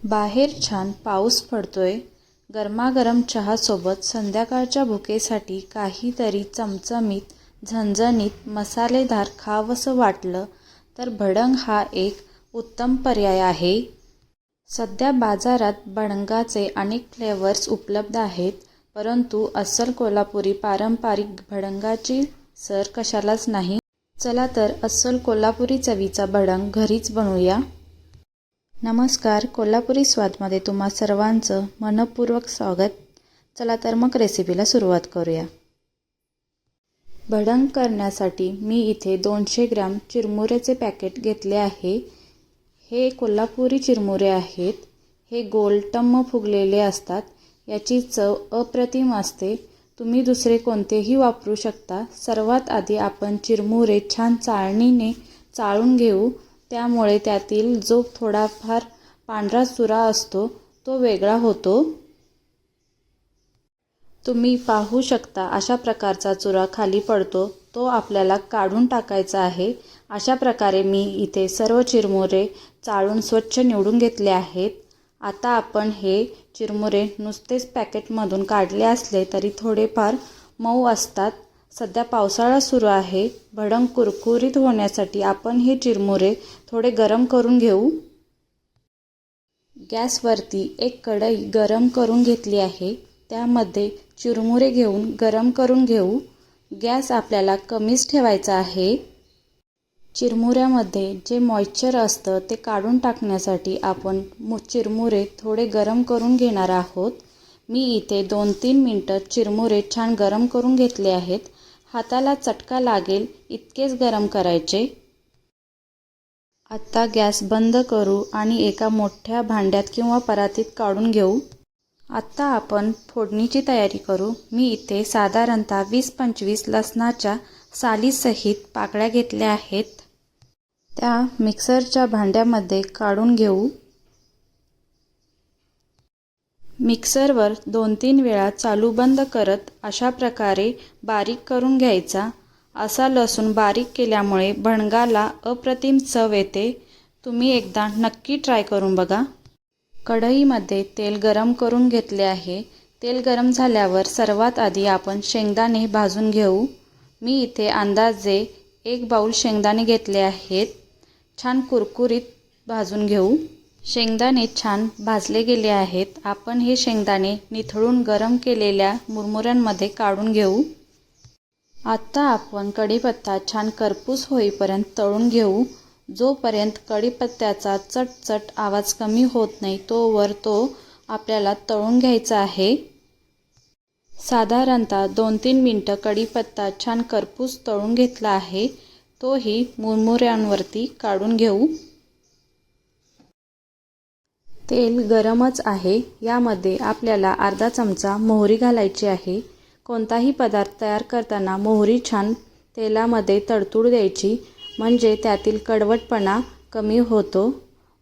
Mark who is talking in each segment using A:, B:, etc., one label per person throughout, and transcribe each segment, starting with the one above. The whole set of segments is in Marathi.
A: बाहेर छान पाऊस पडतोय. गरमागरम चहासोबत संध्याकाळच्या भुकेसाठी काहीतरी चमचमीत झणझणीत मसालेदार खावंसं वाटलं तर भडंग हा एक उत्तम पर्याय आहे. सध्या बाजारात भडंगाचे अनेक फ्लेवर्स उपलब्ध आहेत परंतु अस्सल कोल्हापुरी पारंपरिक भडंगाची सर कशालाच नाही. चला तर अस्सल कोल्हापुरी चवीचा भडंग घरीच बनवूया. नमस्कार कोल्हापुरी स्वादमध्ये तुम्हा सर्वांचं मनपूर्वक स्वागत. चला तर मग रेसिपीला सुरुवात करूया. भडंग करण्यासाठी मी इथे दोनशे ग्रॅम चिरमुऱ्याचे पॅकेट घेतले आहे. हे कोल्हापुरी चिरमुरे आहेत. हे गोलटम्म फुगलेले असतात. याची चव अप्रतिम असते. तुम्ही दुसरे कोणतेही वापरू शकता. सर्वात आधी आपण चिरमुरे छान चाळणीने चाळून घेऊ. त्यामुळे त्यातील जो थोडाफार पांढरा चुरा असतो तो वेगळा होतो. तुम्ही पाहू शकता अशा प्रकारचा चुरा खाली पडतो तो आपल्याला काढून टाकायचा आहे. अशा प्रकारे मी इथे सर्व चिरमुरे चाळून स्वच्छ निवडून घेतले आहेत. आता आपण हे चिरमुरे नुसतेच पॅकेटमधून काढले असले तरी थोडेफार मऊ असतात. सध्या पावसाळा सुरू आहे. भडंग कुरकुरीत होण्यासाठी आपण हे चिरमुरे थोडे गरम करून घेऊ. गॅसवरती एक कढई गरम करून घेतली आहे. त्यामध्ये चिरमुरे घेऊन गरम करून घेऊ. गॅस आपल्याला कमीच ठेवायचा आहे. चिरमुऱ्यामध्ये जे मॉइश्चर असतं ते काढून टाकण्यासाठी आपण मु चिरमुरे थोडे गरम करून घेणार आहोत. मी इथे दोन तीन मिनटं चिरमुरे छान गरम करून घेतले आहेत. हाताला चटका लागेल इतकेच गरम करायचे. आत्ता गॅस बंद करू आणि एका मोठ्या भांड्यात किंवा परातीत काढून घेऊ. आत्ता आपण फोडणीची तयारी करू. मी इथे साधारणतः वीस पंचवीस लसणाच्या सालीसहित पाकळ्या घेतल्या आहेत. त्या मिक्सरच्या भांड्यामध्ये काढून घेऊ. मिक्सरवर दोन तीन वेळा चालू बंद करत अशा प्रकारे बारीक करून घ्यायचा. असा लसूण बारीक केल्यामुळे भणगाला अप्रतिम चव येते. तुम्ही एकदा नक्की ट्राय करून बघा. कढईमध्ये तेल गरम करून घेतले आहे. तेल गरम झाल्यावर सर्वात आधी आपण शेंगदाणे भाजून घेऊ. मी इथे अंदाजे एक बाऊल शेंगदाणे घेतले आहेत. छान कुरकुरीत भाजून घेऊ. शेंगदाणे छान भाजले गेले आहेत. आपण हे शेंगदाणे निथळून गरम केलेल्या मुरमुऱ्यांमध्ये काढून घेऊ. आत्ता आपण कढीपत्ता छान करपूस होईपर्यंत तळून घेऊ. जोपर्यंत कढीपत्त्याचा चटचट आवाज कमी होत नाही तोवर तो आपल्याला तळून घ्यायचा आहे. साधारणतः दोन तीन मिनटं कढीपत्ता छान करपूस तळून घेतला आहे. तोही मुरमुऱ्यांवरती काढून घेऊ. तेल गरमच आहे. यामध्ये आपल्याला अर्धा चमचा मोहरी घालायची आहे. कोणताही पदार्थ तयार करताना मोहरी छान तेलामध्ये तडतूड द्यायची म्हणजे त्यातील कडवटपणा कमी होतो.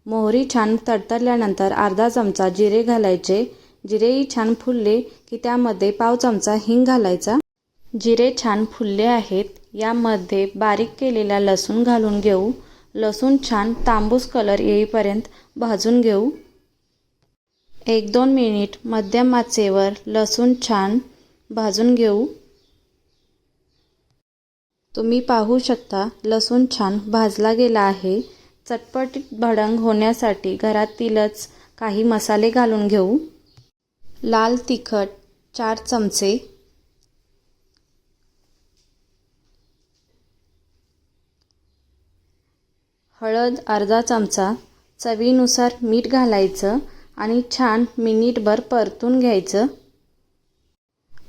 A: मोहरी छान तडतडल्यानंतर अर्धा चमचा जिरे घालायचे. जिरेही छान फुलले की त्यामध्ये पाव चमचा हिंग घालायचा. जिरे छान फुलले आहेत. यामध्ये बारीक केलेला लसूण घालून घेऊ. लसूण छान तांबूस कलर येईपर्यंत भाजून घेऊ. एक दोन मिनिट मध्यम आचेवर लसूण छान भाजून घेऊ. तुम्ही पाहू शकता लसूण छान भाजला गेला आहे. चटपटीत भडंग होण्यासाठी घरातीलच काही मसाले घालून घेऊ. लाल तिखट चार चमचे. हळद अर्धा चमचा. चवीनुसार मीठ घालायचं. आणि छान मिनिटभर परतून घ्यायचं.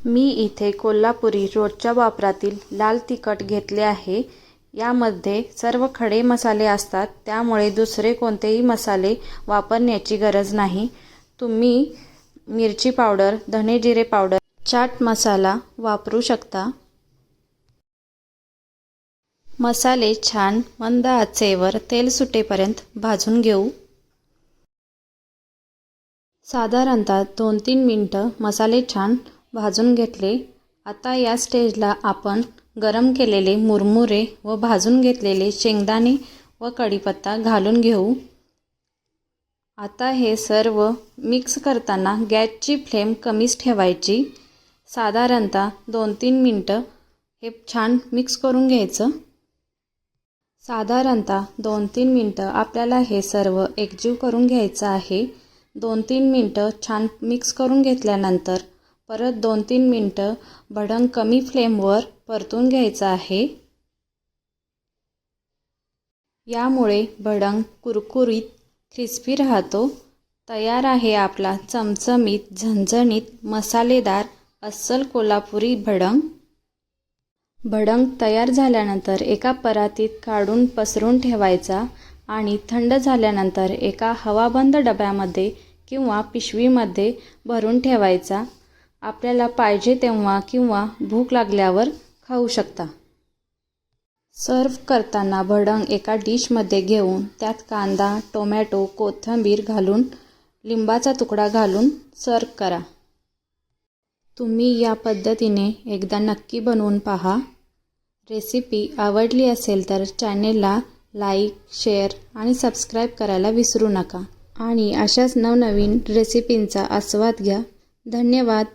A: मी इथे कोल्हापुरी रोजच्या वापरातील लाल तिखट घेतले आहे. यामध्ये सर्व खडे मसाले असतात त्यामुळे दुसरे कोणतेही मसाले वापरण्याची गरज नाही. तुम्ही मिरची पावडर धने जिरे पावडर चाट मसाला वापरू शकता. मसाले छान मंद आचेवर तेल सुटेपर्यंत भाजून घेऊ. साधारणतः दोन तीन मिनटं मसाले छान भाजून घेतले. आता या स्टेजला आपण गरम केलेले मुरमुरे व भाजून घेतलेले शेंगदाणे व कढीपत्ता घालून घेऊ. आता हे सर्व मिक्स करताना गॅसची फ्लेम कमीच ठेवायची. साधारणतः दोन तीन मिनटं हे छान मिक्स करून घ्यायचं. साधारणतः दोन तीन मिनटं आपल्याला हे सर्व एकजीव करून घ्यायचं आहे. दोन तीन मिनटं छान मिक्स करून घेतल्यानंतर परत दोन तीन मिनटं भडंग कमी फ्लेमवर परतून घ्यायचं आहे. यामुळे भडंग कुरकुरीत क्रिस्पी राहतो. तयार आहे आपला चमचमीत झणझणीत मसालेदार अस्सल कोल्हापुरी भडंग भडंग तयार झाल्यानंतर एका परातीत काढून पसरून ठेवायचा आणि थंड झाल्यानंतर एका हवाबंद डब्यामध्ये किंवा पिशवीमध्ये भरून ठेवायचा. आपल्याला पाहिजे तेव्हा किंवा भूक लागल्यावर खाऊ शकता. सर्व करताना भडंग एका डिशमध्ये घेऊन त्यात कांदा टोमॅटो कोथिंबीर घालून लिंबाचा तुकडा घालून सर्व करा. तुम्ही या पद्धतीने एकदा नक्की बनवून पहा. रेसिपी आवडली असेल तर चॅनेलला लाईक शेअर आणि सबस्क्राईब करायला विसरू नका. आणि अशाच नवनवीन रेसिपींचा आस्वाद घ्या. धन्यवाद.